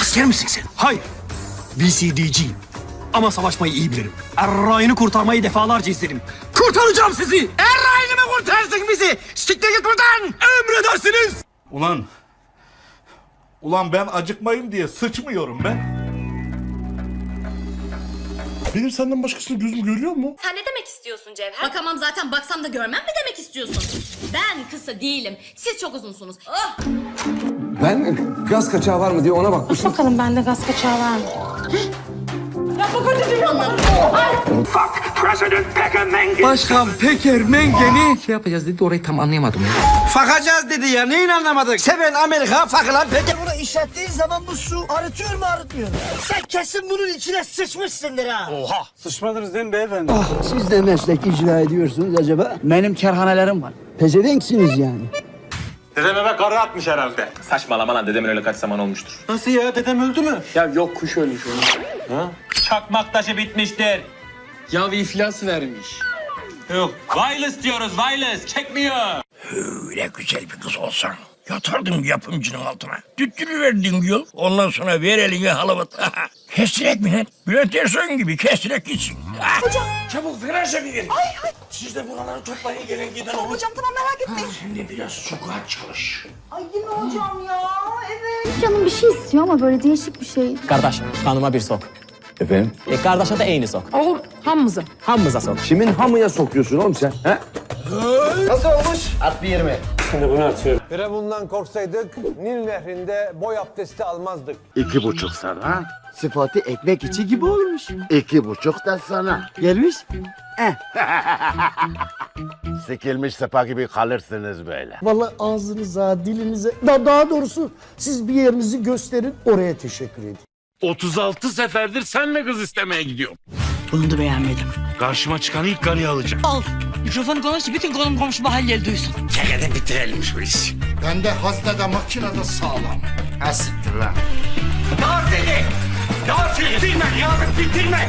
Asker misin sen? Hayır. VCD'ciyim. Ama savaşmayı iyi bilirim. Errayını kurtarmayı defalarca izledim. Kurtaracağım sizi. Errayını mı kurtarsın bizi? Siktir git buradan. Emredersiniz. Ulan. Ulan ben acıkmayayım diye sıçmıyorum ben. Benim senden başkasını gözüm görüyor mu? Sen ne demek istiyorsun Cevher? Bakamam zaten baksam da görmem mi demek istiyorsun? Ben kısa değilim. Siz çok uzunsunuz. Oh! Ben gaz kaçağı var mı diye ona bakmıştım. Bakalım bende gaz kaçağı var mı? Başkan Peker Mengen'i şey yapacağız dedi orayı tam anlayamadım ya. Fakacağız dedi ya. Neyin anlamadık? Seven Amerika, fakılan peki. Bunu işlettiğin zaman bu su arıtıyor mu arıtmıyor mu? Sen kesin bunun içine sıçmışsındır ha. Siz de meslek icra ediyorsunuz acaba? Benim kerhanelerim var. Pezevenksiniz yani. Dedeme karı atmış herhalde. Saçmalama lan dedemin öyle kaç zaman olmuştur. Nasıl ya? Dedem öldü mü? Ya yok kuş ölmüş onu. Çakmak taşı bitmiştir. Ya iflas vermiş. Yok. Wireless diyoruz wireless. Çekmiyor. Öyle güzel bir kız olsan. Yatardım yapımcının altına. Tüttürüverdin yol. Ondan sonra ver eline halavat. kestirek mi lan? Bülent Ersoy gibi kestirek gitsin. Hocam. Çabuk feraşa bir gelin. Ay ay. Siz de buraları toplayın gelin giden olun. Hocam tamam merak etmeyin. Sen de biraz sokağa çalış. Ay yine hocam ya evet. Canım bir şey istiyor ama böyle değişik bir şey. Kardeş kanıma bir sok. Efendim? E kardeşe de eyni sok. Oğlum hamımızı. Hamımıza sok. Kimin hamıya sokuyorsun oğlum sen? He? Firavundan korksaydık Nil nehrinde boy abdesti almazdık. İki buçuk sana. Sıfatı ekmek içi gibi olmuş. İki buçuk da sana. Gelmiş. Eh. Sikilmiş sepa gibi kalırsınız böyle. Vallahi ağzınıza, dilinize, da daha doğrusu siz bir yerinizi gösterin oraya teşekkür edin. 36 seferdir senle kız istemeye gidiyorum. Bunu da beğenmedim. Karşıma çıkan ilk karıyı alacağım. Al. Mikrofonu konuş, bütün konum komşu mahalleli duysun. Çekede bitirelim şu işi. Ben de haznede makinede sağlam. Ha siktir lan. Daha seni. Daha bitirme ya bitirme.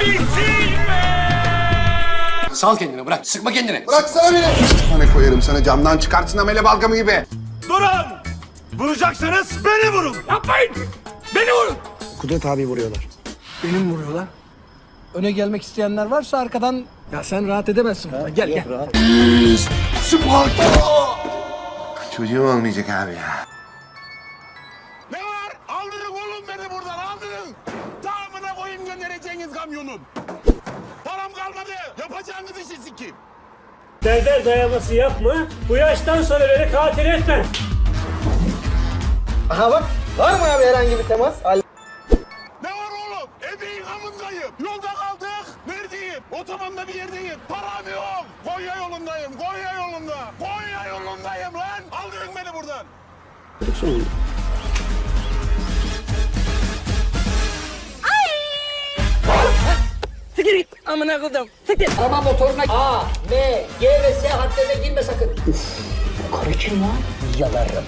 Bitirme. Sal kendini bırak. Sıkma kendini. Bıraksana beni. Hani koyarım sana camdan çıkartsın amele balgamı gibi. Durun! Vuracaksanız beni vurun. Yapmayın. Beni vurun. Kudret abi vuruyorlar. Benim vuruyorlar. Öne gelmek isteyenler varsa arkadan... Ya sen rahat edemezsin. burada. Gel gel. Çocuğum olmayacak abi ya. Ne var? Aldırın oğlum beni buradan aldırın. Göndereceğiniz kamyonun. Param kalmadı. Yapacağınız işi sikeyim. Berber dayaması yapma. Bu yaştan sonra beni katil etme. Aha bak. Var mı abi herhangi bir temas? Ne var oğlum? Ebeğin amındayım. Yolda kaldık. Neredeyim? Otobanda bir yerdeyim. Param yok. Konya yolundayım. Konya yolunda. Konya yolundayım lan. Aldırın beni buradan. Amına koydum. Siktir. Araba motoruna A, M, G ve S harflerine girme sakın. Uf. Bu karı kim lan? Yalarım.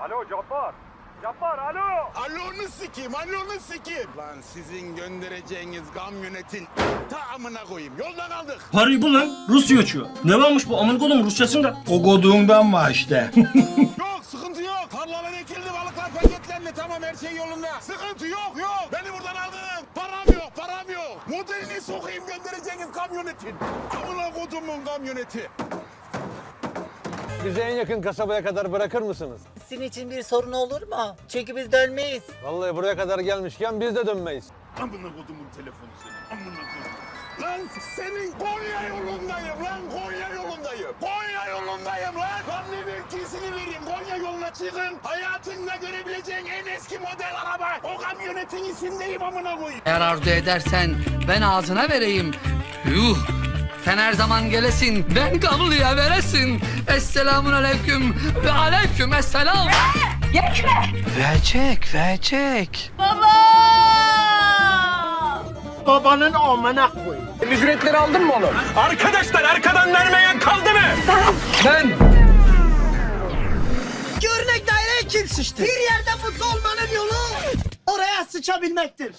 Alo Cabbar. Cabbar alo. Alonu sikeyim, alonu sikeyim. Lan sizin göndereceğiniz kamyonetin tamamına koyayım. Yolda kaldık. Parayı bul lan. Rusya uçuyor. Ne varmış bu amın kolum Rusçasında? O goduğundan var işte. Yok sıkıntı yok. Tarlalar ekildi, balıklar paketlendi. Tamam her şey yolunda. Sıkıntı yok yok. Beni buradan aldın. Kamyonetin. Amına kodumun kamyoneti. Bizi en yakın kasabaya kadar bırakır mısınız? Sizin için bir sorun olur mu? Çünkü biz dönmeyiz. Vallahi buraya kadar gelmişken biz de dönmeyiz. Amına kodumun telefonu senin. Amına kodum. Lan senin Konya yolundayım lan Konya yolundayım. Konya yolundayım lan. Lan ne mevkisini vereyim. Konya yoluna çıkın. Hayatında görebileceğin en eski model araba. O kamyonetin içindeyim amına koyayım. Eğer arzu edersen ben ağzına vereyim. Yuh! Sen her zaman gelesin, ben kabulüye veresin. Esselamun aleyküm ve aleyküm esselam. Verecek, verecek. Babanın amına koy. Ücretleri aldın mı oğlum? Arkadaşlar arkadan vermeyen kaldı mı? Ben Görnek daireye kim sıçtı? Bir yerde mutlu olmanın yolu oraya sıçabilmektir.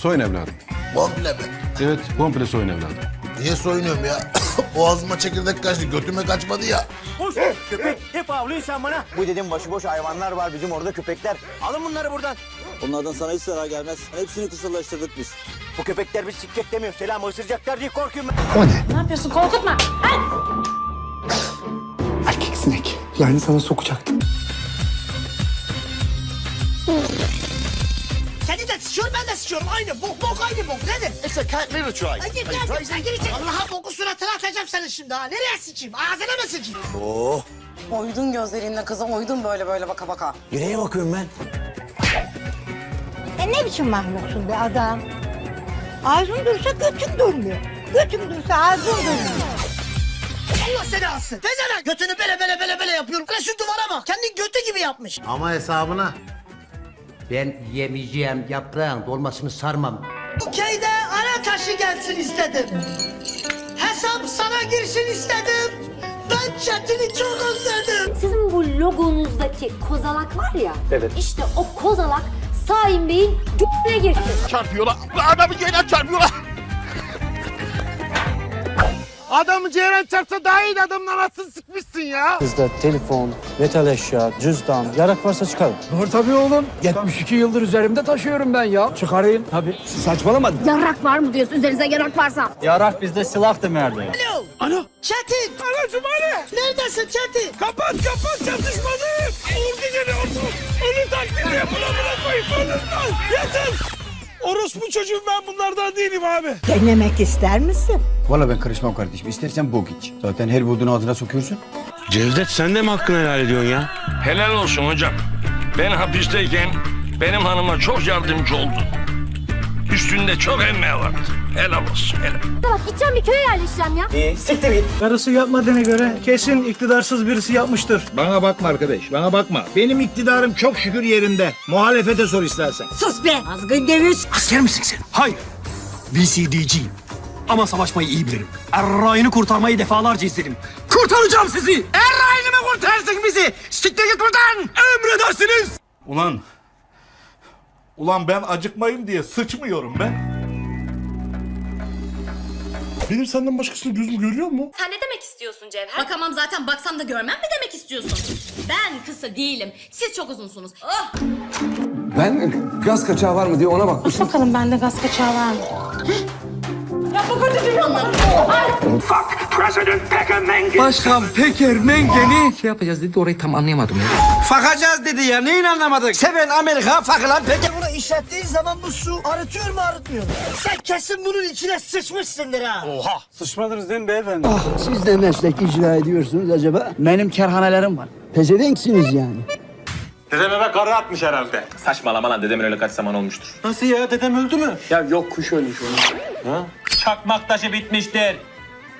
Soyun evladım. Komple mi? Evet komple soyun evladım. Niye soyunuyorum ya? Boğazıma çekirdek kaçtı. Götüme kaçmadı ya. Köpek hep avlıyorsun sen bana. Bu dedim başıboş hayvanlar var bizim orada köpekler. Alın bunları buradan. Onlardan sana hiç zarar gelmez. Hepsini kısırlaştırdık biz. Bu köpekler bir sikecek demiyor. Selam ısıracaklar diye korkuyorum ben. Ne yapıyorsun korkutma. Ay! Erkek sinek. Yani sana sokacaktım. Sıçıyorum ben de sıçıyorum. Aynı bok bok aynı bok. Nedir? It's a cat litter try. Ay git lan sen gir içeri. Allah'a boku suratına atacağım seni şimdi ha. Nereye sıçayım? Ağzına mı sıçayım? Oh. Oydun gözlerinden kızım oydun böyle böyle baka baka. Nereye bakıyorum ben? E ne biçim mahluksun be adam? Ağzın dursa götün durmuyor. Götün dursa ağzın durmuyor. Allah seni alsın. Tezene götünü bele bele bele bele yapıyorum. Hele şu duvara bak. Kendi götü gibi yapmış. Ama hesabına. Ben yemeyeceğim yaprağın dolmasını sarmam. Bu köyde ara taşı gelsin istedim. Hesap sana girsin istedim. Ben Çetin'i çok özledim. Sizin bu logonuzdaki kozalak var ya. Evet. İşte o kozalak Saim Bey'in g***ne girsin. Çarpıyorlar. Adamı ceylan çarpıyorlar. Adamı ceylan çarpsa daha iyi adamın anasını sıkmışsın ya. Bizde telefon, metal eşya, cüzdan, yarak varsa çıkarın. Var tabii oğlum. 72 yıldır üzerimde taşıyorum ben ya. Çıkarayım. Tabii. Saçmalama. Yarak var mı diyorsun üzerinize yarak varsa? Yarak bizde silah demerdi. Alo. Alo. Çetin. Anacım anne. Neredesin Çetin? Kapat kapat çatışmadı. Uğur geceni oldu. Ölü taklidi yapılamına koyup ölürler. Yeter. Orospu çocuğum ben bunlardan değilim abi. Denemek ister misin? Valla ben karışmam kardeşim. İstersen bok iç. Zaten her bulduğunu ağzına sokuyorsun. Cevdet sen de mi hakkını helal ediyorsun ya? Helal olsun hocam. Ben hapisteyken benim hanıma çok yardımcı oldu. Üstünde çok emeği vardı. Helal olsun helal. Bak gideceğim bir köye yerleşeceğim ya. İyi siktir git. Karısı yapmadığına göre kesin iktidarsız birisi yapmıştır. Bana bakma arkadaş bana bakma. Benim iktidarım çok şükür yerinde. Muhalefete sor istersen. Sus be azgın dövüş. Asker misin sen? Hayır. BCD'ciyim. Ama savaşmayı iyi bilirim. Errayını kurtarmayı defalarca izledim. Kurtaracağım sizi! Errayını mı kurtarsın bizi? Siktir git buradan! Emredersiniz! Ulan. Ulan ben acıkmayayım diye sıçmıyorum ben. Benim senden başkasını gözüm görüyor mu? Sen ne demek istiyorsun Cevher? Bakamam zaten baksam da görmem mi demek istiyorsun? Ben kısa değilim. Siz çok uzunsunuz. Oh! Ben gaz kaçağı var mı diye ona bakmıştım. Bakalım bende gaz kaçağı var mı? Başkan Peker Mengen'i şey yapacağız dedi orayı tam anlayamadım ya. Fakacağız dedi ya neyin anlamadık? Seven Amerika fakılan Peker. İşlettiğin zaman bu su arıtıyor mu arıtmıyor mu? Sen kesin bunun içine sıçmışsındır ha. Sıçmadınız değil mi beyefendi? Siz de meslek icra ediyorsunuz acaba? Benim kerhanelerim var. Pezevenksiniz yani. Dedem eve karı atmış herhalde. Saçmalama lan dedemin öyle kaç zaman olmuştur. Nasıl ya dedem öldü mü? Ya yok kuş ölmüş onun. Çakmak taşı bitmiştir.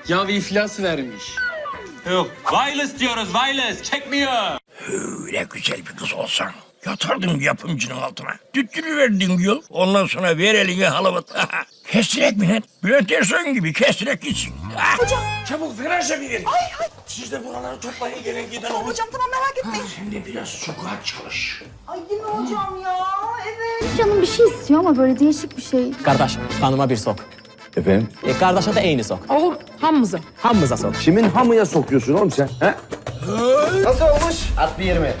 Ya bir iflas vermiş. Yok. Wireless diyoruz wireless. Çekmiyor. Öyle güzel bir kız olsan. Yatardım yapımcının altına. Tüttürüverdin yol. Ondan sonra ver elini halavat. kestirek mi lan? Bülent Ersoy gibi kestirek gitsin. Hocam. Çabuk feraşa bir gelin. Ay ay. Siz de buraları toplayın gelen giden olun. Hocam tamam merak etmeyin. Sen de biraz sokağa çalış. Ay değil mi hocam ya? Evet. Canım bir şey istiyor ama böyle değişik bir şey. Kardeş kanıma bir sok. Efendim? E kardeşe de eyni sok. Oğlum hamımıza. Hamımıza sok. Kimin hamıya sokuyorsun oğlum sen? He? Nasıl olmuş? At bir yerime.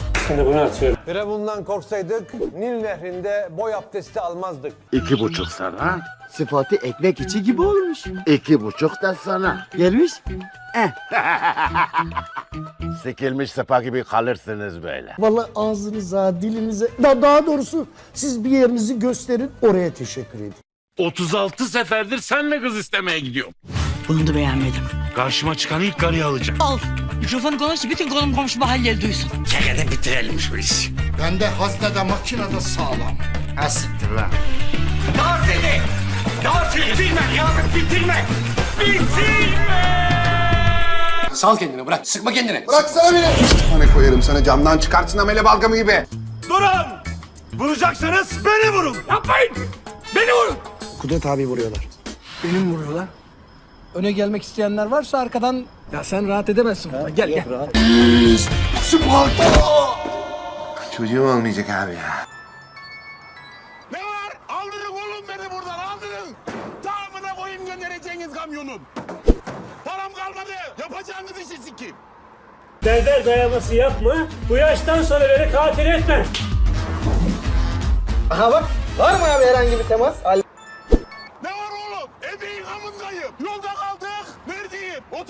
Firavundan korksaydık Nil nehrinde boy abdesti almazdık. İki buçuk sana. Sıfatı ekmek içi gibi olmuş. İki buçuk da sana. Gelmiş. Eh. Sikilmiş sepa gibi kalırsınız böyle. Vallahi ağzınıza, dilinize, da daha doğrusu siz bir yerinizi gösterin, oraya teşekkür edin. 36 seferdir senle kız istemeye gidiyorum. Bunu da beğenmedim. Karşıma çıkan ilk karıyı alacağım. Al. Mikrofonu konuş bütün konum komşu mahalleli duysun. Çekeden bitirelim şu işi. Ben de haznede makinede sağlam. Ha siktir lan. Daha seni! Daha seni bitirme ya! Bitirme! Bitirme! Sal kendini bırak. Sıkma kendini. Bıraksana beni. Hani koyarım sana camdan çıkartsın amele balgamı gibi. Durun! Vuracaksanız beni vurun! Yapmayın! Beni vurun! Kudret abi vuruyorlar. Benim vuruyorlar. Öne gelmek isteyenler varsa arkadan... Ya sen rahat edemezsin. burada. Gel gel. Çocuğum olmayacak abi ya. Ne var? Aldırın oğlum beni buradan aldırın. Tamamına koyun göndereceğiniz kamyonun. Param kalmadı. Yapacağınız işi sikeyim. Berber dayaması yapma. Bu yaştan sonra beni katil etme. Aha bak. Var mı abi herhangi bir temas? Ne var oğlum? Ebeğin amındayım. Yolda.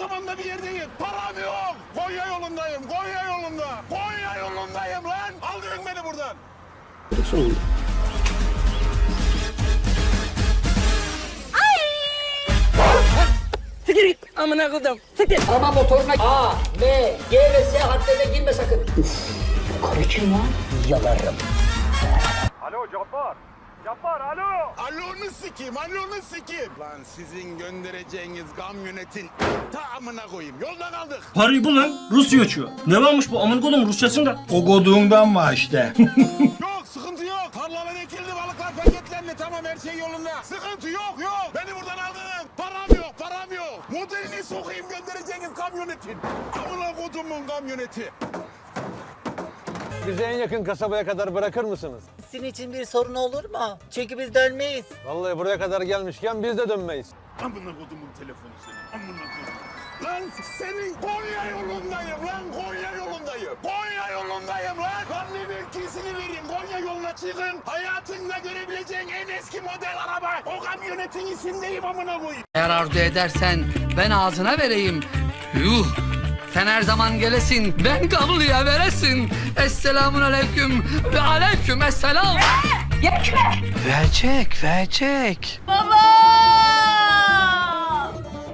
Otobanda bir yerdeyim. Param yok. Konya yolundayım. Konya yolunda. Konya yolundayım lan. Aldırın beni buradan. Amına koydum. Siktir. Araba motoruna A, B, G ve S harflerine girme sakın. Karı kim lan? Yalarım. Alo Cabbar. Cabbar alo. Alonu sikeyim. Alonu sikeyim. Lan sizin göndereceğiniz kamyonetin tamamına koyayım. Yolda kaldık. Parayı bul lan. Rusya uçuyor. Ne varmış bu amın kodum Rusçasında? O goduğundan mı işte? Yok sıkıntı yok. Tarlalar ekildi balıklar paketlendi. Tamam her şey yolunda. Sıkıntı yok yok. Beni buradan aldın. Param yok param yok. Modelini sokayım göndereceğiniz kamyonetin. Amına kodumun kamyoneti. Bizi en yakın kasabaya kadar bırakır mısınız? Sizin için bir sorun olur mu? Çünkü biz dönmeyiz. Vallahi buraya kadar gelmişken biz de dönmeyiz. Amına kodumun telefonu senin. Amına kodum. Lan senin Konya yolundayım lan Konya yolundayım. Konya yolundayım lan. Lan ne mevkisini vereyim. Konya yoluna çıkın. Hayatında görebileceğin en eski model araba. O kamyonetin içindeyim amına koyayım. Eğer arzu edersen ben ağzına vereyim. Yuh! Sen her zaman gelesin, ben kabulüye veresin. Esselamun aleyküm ve aleyküm esselam. Verecek, verecek.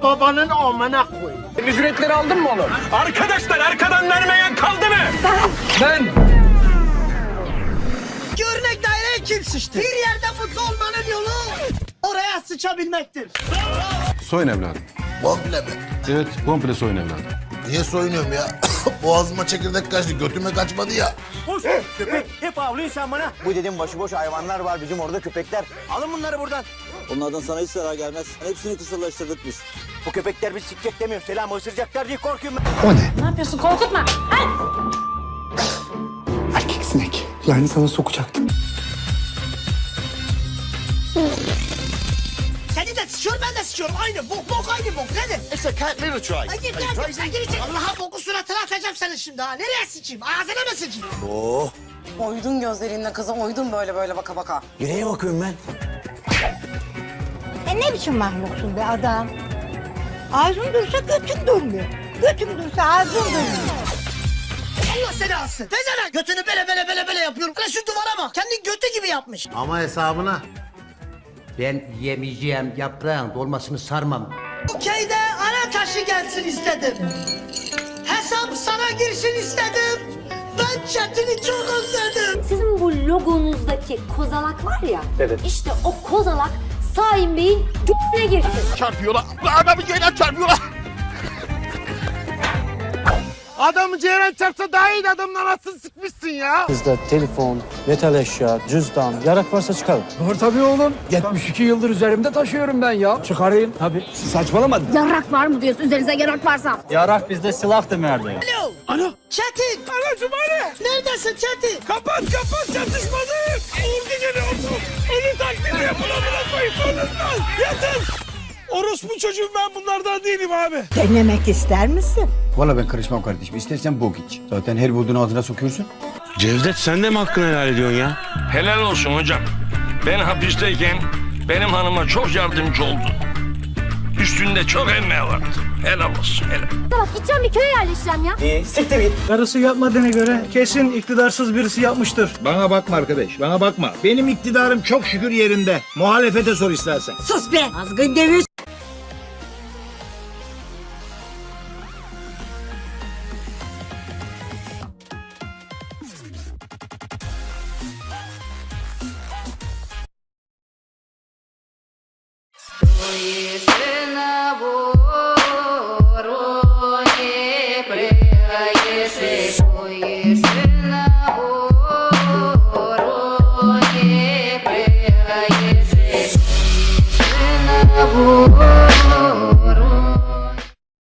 Babanın amına koy. Ücretleri aldın mı oğlum? Arkadaşlar arkadan vermeyen kaldı mı? Ben. Örnek daireye kim sıçtı? Bir yerde mutlu olmanın yolu oraya sıçabilmektir. Soyun evladım. Komple mi? Evet komple soyun evladım. Niye soyunuyorum ya? Boğazıma çekirdek kaçtı, götüme kaçmadı ya. Köpek hep avlıyorsun sen bana. Bu dediğim başıboş hayvanlar var bizim orada köpekler. Alın bunları buradan. Onlardan sana hiç zarar gelmez. Hepsini kısırlaştırdık biz. Bu köpekler bizi sikecek demiyorum. Selam ısıracaklar diye korkuyorum ben. Ne yapıyorsun korkutma. Ay! Erkek sinek. Yani sana sokacaktım. Sıçıyorum ben de sıçıyorum. Aynı bok bok aynı bok. Nedir? It's a cat litter try. Ay git lan sen gir içeri. Allah'a boku suratına atacağım seni şimdi ha. Nereye sıçayım? Ağzına mı sıçayım? Oh. Oydun gözlerinden kızım oydun böyle böyle baka baka. Nereye bakıyorum ben? E ne biçim mahluksun be adam? Ağzın dursa götün durmuyor. Götün dursa ağzın durmuyor. Allah seni alsın. Tezene götünü bele bele bele bele yapıyorum. Hele şu duvara bak. Kendi götü gibi yapmış. Ama hesabına. Ben yemeyeceğim yaprağın dolmasını sarmam. Bu köyde ana taşı gelsin istedim. Hesap sana girsin istedim. Ben Çetin'i çok özledim. Sizin bu logonuzdaki kozalak var ya. Evet. İşte o kozalak Saim Bey'in göğüne girsin. Çarpıyorlar. Adamı ceylan çarpıyorlar. Adamı ceylan çarpsa daha iyi adamın anasını sıkmışsın ya. Bizde telefon, metal eşya, cüzdan, yarak varsa çıkarın. Var tabii oğlum. 72 yıldır üzerimde taşıyorum ben ya. Çıkarayım. Tabii. Saçmalama. Yarak var mı diyorsun üzerinize yarak varsa? Yarak bizde silah demerdi. Alo. Alo. Çetin. Anacım anne. Neredesin Çetin? Kapat kapat çatışmadı. Uğur geceli olsun. Ölü taklidi yapın amına koyayım sonundan. Yatın. Orospu çocuğum ben bunlardan değilim abi. Denemek ister misin? Valla ben karışmam kardeşim. İstersen bok iç. Zaten her bulduğunu ağzına sokuyorsun. Cevdet sen de mi hakkını helal ediyorsun ya? Helal olsun hocam. Ben hapisteyken benim hanıma çok yardımcı oldu. Üstünde çok emeği vardı. Helal olsun helal. Bak gideceğim bir köye yerleşeceğim ya. İyi, siktir git. Karısı yapmadığına göre kesin iktidarsız birisi yapmıştır. Bana bakma arkadaş, bana bakma. Benim iktidarım çok şükür yerinde. Muhalefete sor istersen. Sus be. Azgın dövüş. Oh, yeah.